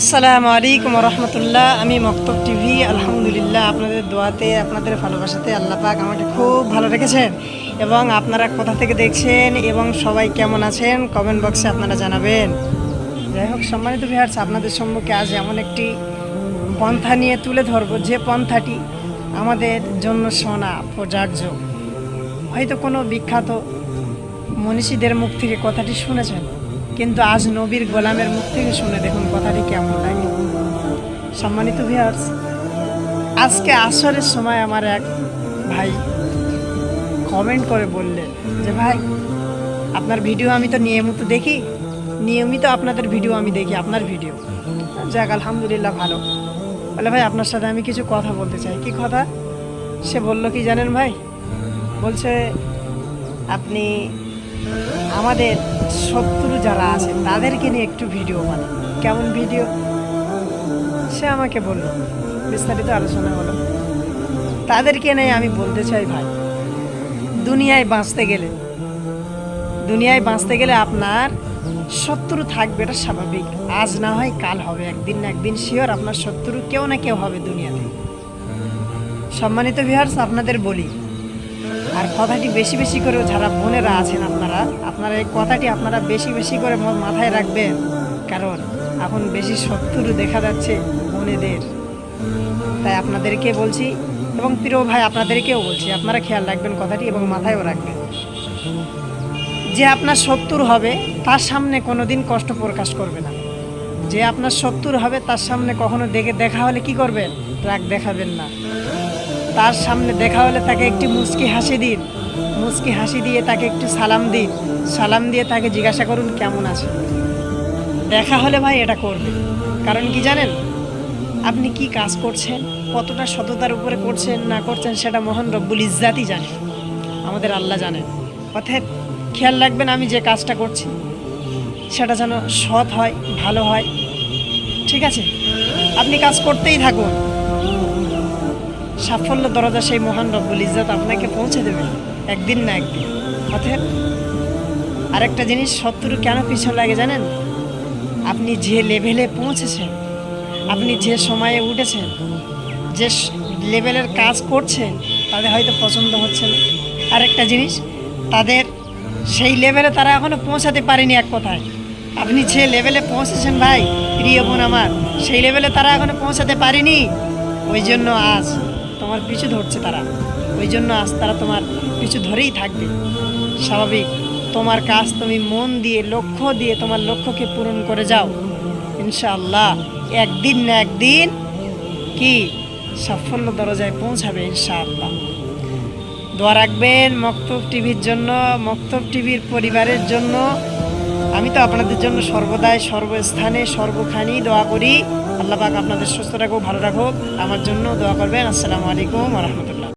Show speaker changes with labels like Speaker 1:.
Speaker 1: আসসালামু আলাইকুম রহমতুল্লাহ আমি মক্তব টিভি, আলহামদুলিল্লাহ আপনাদের দোয়াতে, আপনাদের ভালোবাসাতে আল্লাহ পাক আমাকে খুব ভালো রেখেছেন। এবং আপনারা কোথা থেকে দেখছেন এবং সবাই কেমন আছেন কমেন্ট বক্সে আপনারা জানাবেন। যাই হোক, সম্মানিত বিহার্স আপনাদের সম্মুখে আজ এমন একটি পন্থা নিয়ে তুলে ধরবো। যে পন্থাটি আমাদের জন্য শোনা প্রযোজ্য। হয়তো কোনো বিখ্যাত মনীষীদের মুখ থেকে কথাটি শুনেছেন। কিন্তু আজ নবীর গোলামের মুখ থেকে শুনে দেখুন কথাটি কেমন লাগে। সম্মানিত ভিয়ার্স আজকে আসরের সময় আমার এক ভাই কমেন্ট করে বললেন যে, ভাই, আপনার ভিডিও আমি তো নিয়মিত দেখি। নিয়মিত আপনাদের ভিডিও আমি দেখি, আপনার ভিডিও যাক, আলহামদুলিল্লাহ ভালো। বলে, ভাই, আপনার সাথে আমি কিছু কথা বলতে চাই। কি কথা? সে বলল, কি জানেন ভাই? বলছে, আপনি আমাদের শত্রু যারা আছে, তাদেরকে নিয়ে একটু ভিডিও বানান কেমন ভিডিও? সে আমাকে বলল, বিস্তারিত আলোচনা হলো। তাদেরকে নিয়ে আমি বলতে চাই ভাই, দুনিয়ায় বাঁচতে গেলে, দুনিয়ায় বাঁচতে গেলে আপনার শত্রু থাকবে, এটা স্বাভাবিক। আজ না হয় কাল হবে, একদিন না একদিন শিওর আপনার শত্রু কেউ না কেউ হবে দুনিয়াতে। সম্মানিত ভিহার্স আপনাদের বলি আর কথাটি বেশি বেশি করে যারা বোনেরা আছেন আপনারা আপনারা এই কথাটি আপনারা বেশি বেশি করে মাথায় রাখবেন। কারণ এখন বেশি শত্রু দেখা যাচ্ছে বোনেদের। তাই আপনাদেরকে বলছি, এবং প্রিয় ভাই, আপনাদেরকেও বলছি, আপনারা খেয়াল রাখবেন কথাটি এবং মাথায়ও রাখবেন। যে আপনার শত্রুর হবে, তার সামনে কোনো দিন কষ্ট প্রকাশ করবে না। যে আপনার শত্রুর হবে, তার সামনে কখনো দেখে দেখা হলে কি করবেন? রাগ দেখাবেন না। তার সামনে দেখা হলে তাকে একটি মুচকি হাসি দিন। মুচকি হাসি দিয়ে তাকে একটু সালাম দিন। সালাম দিয়ে তাকে জিজ্ঞাসা করুন, কেমন আছে? দেখা হলে ভাই এটা করবে। কারণ কি জানেন? আপনি কি কাজ করছেন? কতটা সততার উপরে করছেন, না করছেন সেটা মহান রব্বুল ইজ্জাতই জানে। আমাদের আল্লাহ জানেন। অর্থাৎ খেয়াল রাখবেন আমি যে কাজটা করছি, সেটা যেন সৎ হয়, ভালো হয়। ঠিক আছে? আপনি কাজ করতেই থাকুন। সাফল্য দরজা সেই মহান রব্বুল ইজ্জত আপনাকে পৌঁছে দেবে, একদিন না একদিন। অতএব আরেকটা জিনিস শত্রু কেন পিছন লাগে জানেন? আপনি যে লেভেলে পৌঁছেছেন, আপনি যে সময়ে উঠেছেন, যে লেভেলের কাজ করছেন, তাদের হয়তো পছন্দ হচ্ছে না। আরেকটা জিনিস, তাদের সেই লেভেলে তারা এখনও পৌঁছাতে পারেনি এক কথায়। আপনি যে লেভেলে পৌঁছেছেন ভাই, প্রিয় বোন আমার, সেই লেভেলে তারা এখনও পৌঁছাতে পারেনি। ওই জন্য আজ তোমার পিছু ধরছে তারা। ওই জন্য আজ তারা তোমার পিছু ধরেই থাকবে। স্বাভাবিক, তোমার কাজ তুমি মন দিয়ে, লক্ষ্য দিয়ে তোমার লক্ষ্যকে পূরণ করে যাও। ইনশাআল্লাহ, একদিন না একদিন কি সাফল্য দরজায় পৌঁছাবে ইনশাআল্লাহ। দোয়া রাখবেন মক্তব টিভির জন্য, মক্তব টিভির পরিবারের জন্য। আমি তো আপনাদের জন্য সর্বদাই সর্বস্থানে সর্বখানি দোয়া করি। আল্লাহ পাক আপনাদের সুস্থ রাখুক, ভালো রাখুক। আমার জন্য দোয়া করবেন। আসসালামু আলাইকুম রহমতুল্লাহ।